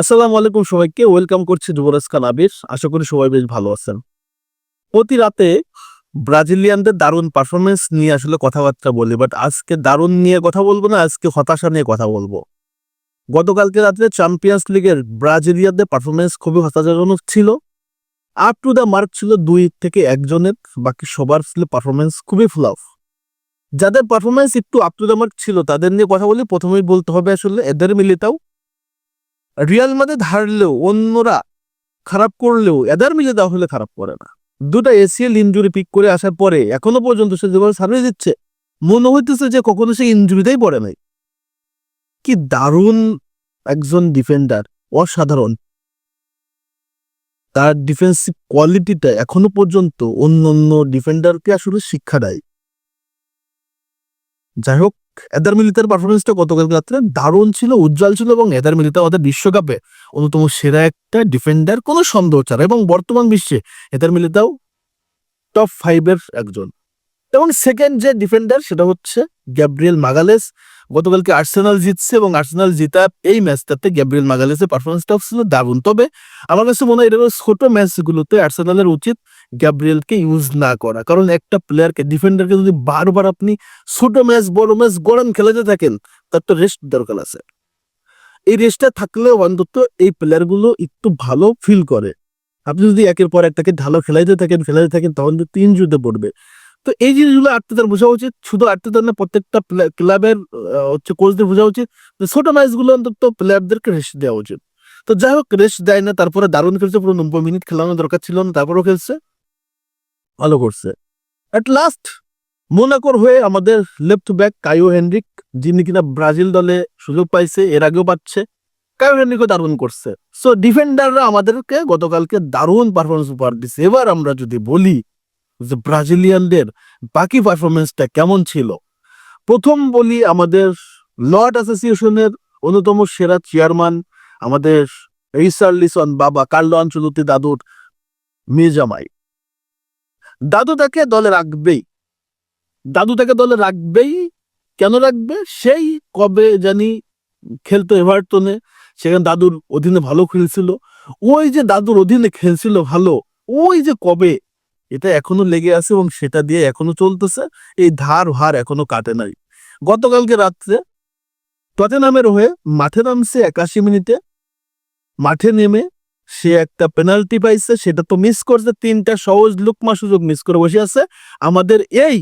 আসসালামু আলাইকুম সবাইকে, ওয়েলকাম করছি যুবরাজ খান আবির। আশা করি সবাই বেশ ভালো আছেন। প্রতি রাতে ব্রাজিলিয়ানদের দারুণ পারফরমেন্স নিয়ে আসলে কথাবার্তা বলি বাট আজকে দারুণ নিয়ে কথা বলব না, আজকে হতাশা নিয়ে কথা বলব। গতকালকে রাত্রে চ্যাম্পিয়ন্স লিগের ব্রাজিলিয়ানদের পারফরমেন্স খুবই হতাশাজনক ছিল। আপ টু দ্য মার্ক ছিল দুই থেকে একজনের, বাকি সবার ছিল পারফরমেন্স খুবই ফ্লাফ যাদের পারফরমেন্স একটু আপ টু দ্য মার্ক ছিল, তাদের নিয়ে কথা বলি, প্রথমেই বলতে হবে আসলে এদের মিলিতাও রিয়াল মাদ্রিদ হারলেও, অন্যরা খারাপ করলেও, এদার মিলে দেওয়া হলে খারাপ করে না। দুটা এসিএল ইঞ্জুরি পিক করে আসার পরে, এখনও পর্যন্ত সে যেভাবে সার্ভিস দিচ্ছে, মনে হইতেছে যে কখনো সে ইঞ্জুরিতেই পড়ে নাই। কি দারুণ একজন ডিফেন্ডার অসাধারণ। তার ডিফেন্সিভ কোয়ালিটিটা এখনও পর্যন্ত অন্য অন্য ডিফেন্ডারকে আসলে শিক্ষা দেয়। যাই হোক এদার মিলিতার পারফরমেন্সটা গতকাল রাত্রে দারুণ ছিল, উজ্জ্বল ছিল এবং এদার মিলিতা আমাদের বিশ্বকাপে অন্যতম সেরা একটা ডিফেন্ডার কোনো সন্দেহ ছাড়া এবং বর্তমান বিশ্বে এদার মিলিতাও টপ ফাইভের একজন। এবং সেকেন্ড যে ডিফেন্ডার সেটা হচ্ছে গ্যাব্রিয়েল মাগালেস গতকালকে আর্সেনাল জিতছে এবং আর্সেনাল জিতা এই ম্যাচটাতে গ্যাব্রিয়েল মাগালেসের পারফরমেন্সটা ছিল দারুণ। তবে আমার কাছে মনে হয় এরকম ছোট ম্যাচগুলোতে আর্সেনালের উচিত গ্যাব্রিয়েলকে ইউজ না করা। কারণ একটা প্লেয়ারকে ডিফেন্ডারকে যদি বারবার আপনি ছোট ম্যাচ, বড় ম্যাচ, গরম খেলাতে থাকেন, তার তো রেস্ট দরকার আছে। এই রেস্টটা থাকলেও অন্তত এই প্লেয়ারগুলো একটু ভালো ফিল করে। আপনি যদি একের পর একটাকে ঢালো খেলাইতে থাকেন খেলাইতে থাকেন, তখন তো তিন জুতে পড়বে। তো এই জিনিসগুলো আর্তেতার বোঝা উচিত। শুধু আর্তেতার না, প্রত্যেকটা ক্লাবের হচ্ছে কোচদের বোঝা উচিত। ছোট ম্যাচগুলো অন্তত প্লেয়ারদেরকে রেস্ট দেওয়া উচিত। তো যাই হোক রেস্ট দেয় না, তারপরে দারুণ খেলছে, পুরো নব্বই মিনিট খেলানো দরকার ছিল না, তারপরেও খেলছে। ভালো করছে। অ্যাট লাস্ট মোনাকোর হয়ে আমাদের লেফট ব্যাক কায়ো হেনরিক যিনি কিনা ব্রাজিল দলে সুযোগ পাইছে, এর আগেও পাচ্ছে কায়ো হেনরিকও দারুণ করছে। সো ডিফেন্ডাররা আমাদেরকে গতকালকে দারুণ পারফরমেন্স উপহার দিচ্ছে এবার আমরা যদি বলি যে ব্রাজিলিয়ানদের বাকি পারফরমেন্সটা কেমন ছিল? প্রথম বলি আমাদের লর্ড অ্যাসোসিয়েশনের অন্যতম সেরা চেয়ারম্যান আমাদের রিসার্লিসন বাবা, কার্লো আঞ্চলতি দাদুর মেজামাই দাদু তাকে দলে রাখবেই। দাদু তাকে দলে রাখবেই। কেন রাখবে? সেই কবে জানি খেলতো এভারটনে, সেখানে দাদুর অধীনে ভালো খেলছিল। ওই যে দাদুর অধীনে খেলছিল ভালো, ওই যে কবে এটা এখনও লেগে আছে এবং সেটা দিয়ে এখনও চলতেছে। এই ধার ভার এখনও কাটে নাই। গতকালকে রাত্রে টটেনামের হয়ে মাঠে নামছে একাশি মিনিটে। মাঠে নেমে সে একটা পেনাল্টি পাইছে, সেটা তো মিস করছে। তিনটা সহজ লুকমা সুযোগ মিস করে বসে আছে। আমাদের এই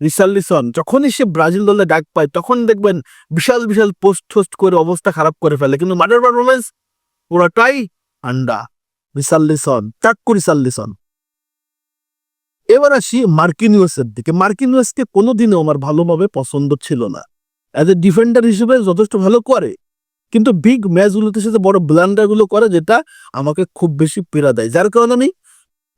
রিসার্লিসন, যখনই সে ব্রাজিল দলে ডাক পায়, তখন দেখবেন বিশাল বিশাল পোস্ট টোস্ট করে অবস্থা খারাপ করে ফেলে। কিন্তু মাঠের পারফরমেন্স পুরোটাই আন্ডা। রিসার্লিসন, চাক্কু রিসার্লিসন। এবার আসি মার্কিনিউসের দিকে। মার্কিনিউসকে কোনোদিনও আমার ভালোভাবে পছন্দ ছিল না। অ্যাজ এ ডিফেন্ডার হিসেবে যথেষ্ট ভালো করে। কিন্তু বিগ ম্যাচগুলোতে সাথে বড় ব্লান্ডারগুলো করে, যেটা আমাকে খুব বেশি পীড়া দেয়। যার কারণে আমি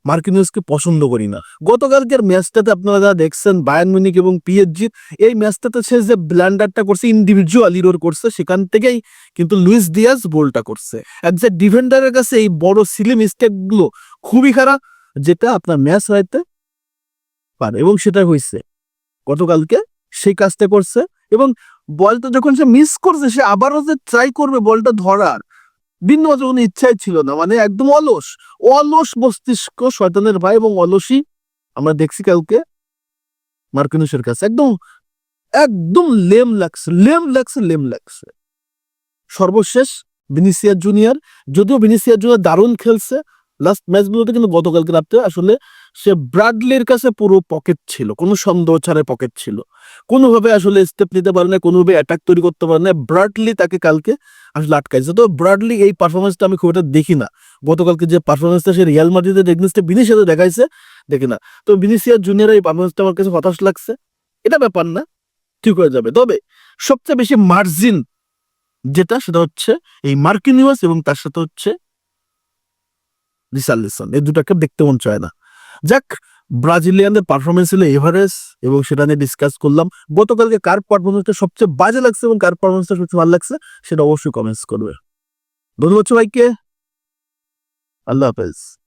মার্কিনিউসকে পছন্দ করি না। গতকালকের ম্যাচটাতে আপনারা যা দেখছেন বায়ান মিনিক এবং পিএসজি এই ম্যাচটাতে সে যে ব্লান্ডারটা করছে ইন্ডিভিজুয়াল ইরোর করছে, সেখান থেকেই কিন্তু লুইস দিয়াস গোলটা করছে। একজাক্ট ডিফেন্ডারের কাছে এই বড় সিলি মিস্টেকগুলো খুবই খারাপ, যেটা আপনার ম্যাচ হইতে পারে এবং সেটা হয়েছে গতকালকে সেই কাজটা করছে এবং বলটা যখন সে মিস করছে, সে আবারও যে ট্রাই করবে বলটা ধরার, ভিন্ন কোনো ইচ্ছাই ছিল না মানে একদম অলস। অলস মস্তিষ্ক, শয়তানের ভাই এবং অলসই আমরা দেখছি কাউকে মার্কিনুসের কাছে। একদম একদম লেম লাগছে লেম লাগছে লেম লাগছে। সর্বশেষ ভিনিসিয়ার জুনিয়র, যদিও ভিনিসিয়ার জুনিয়র দারুণ খেলছে লাস্ট ম্যাচগুলোতে কিন্তু গতকালকে রাত্রে আসলে সে ব্রাডলির কাছে পুরো পকেট ছিল, কোনো সন্দেহ ছাড়া পকেট ছিল। কোনোভাবে আসলে স্টেপ নিতে পারে না কোনোভাবে অ্যাটাক তৈরি করতে পারে না ব্রাডলি তাকে কালকে আসলে আটকাইছে। তো ব্রাডলি এই পারফরমেন্সটা আমি খুব একটা দেখি না। গতকালকে যে পারফরমেন্সটা সে রিয়াল মাদ্রিদের এগনিস্টে বিনিসিয়াতে দেখাইছে, দেখি না। তো বিনিসিয়ার জুনিয়র এই পারফরমেন্সটা আমার কাছে হতাশ লাগছে। এটা ব্যাপার না, ঠিক হয়ে যাবে। তবে সবচেয়ে বেশি মার্জিন যেটা, সেটা হচ্ছে এই মার্কিনিউস এবং তার সাথে হচ্ছে রিসার্লিসন এই দুটাকে দেখতে মন চায় না। যাক, ব্রাজিলিয়ানদের পারফরমেন্স ছিল এভারেজ এবং সেটা নিয়ে ডিসকাস করলাম। গতকালকে কার পারফরমেন্সটা সবচেয়ে বাজে লাগছে এবং কার পারফরমেন্সটা সবচেয়ে ভালো লাগছে, সেটা অবশ্যই কমেন্টস করবে। ধন্যবাদ সবাইকে। আল্লাহ হাফেজ।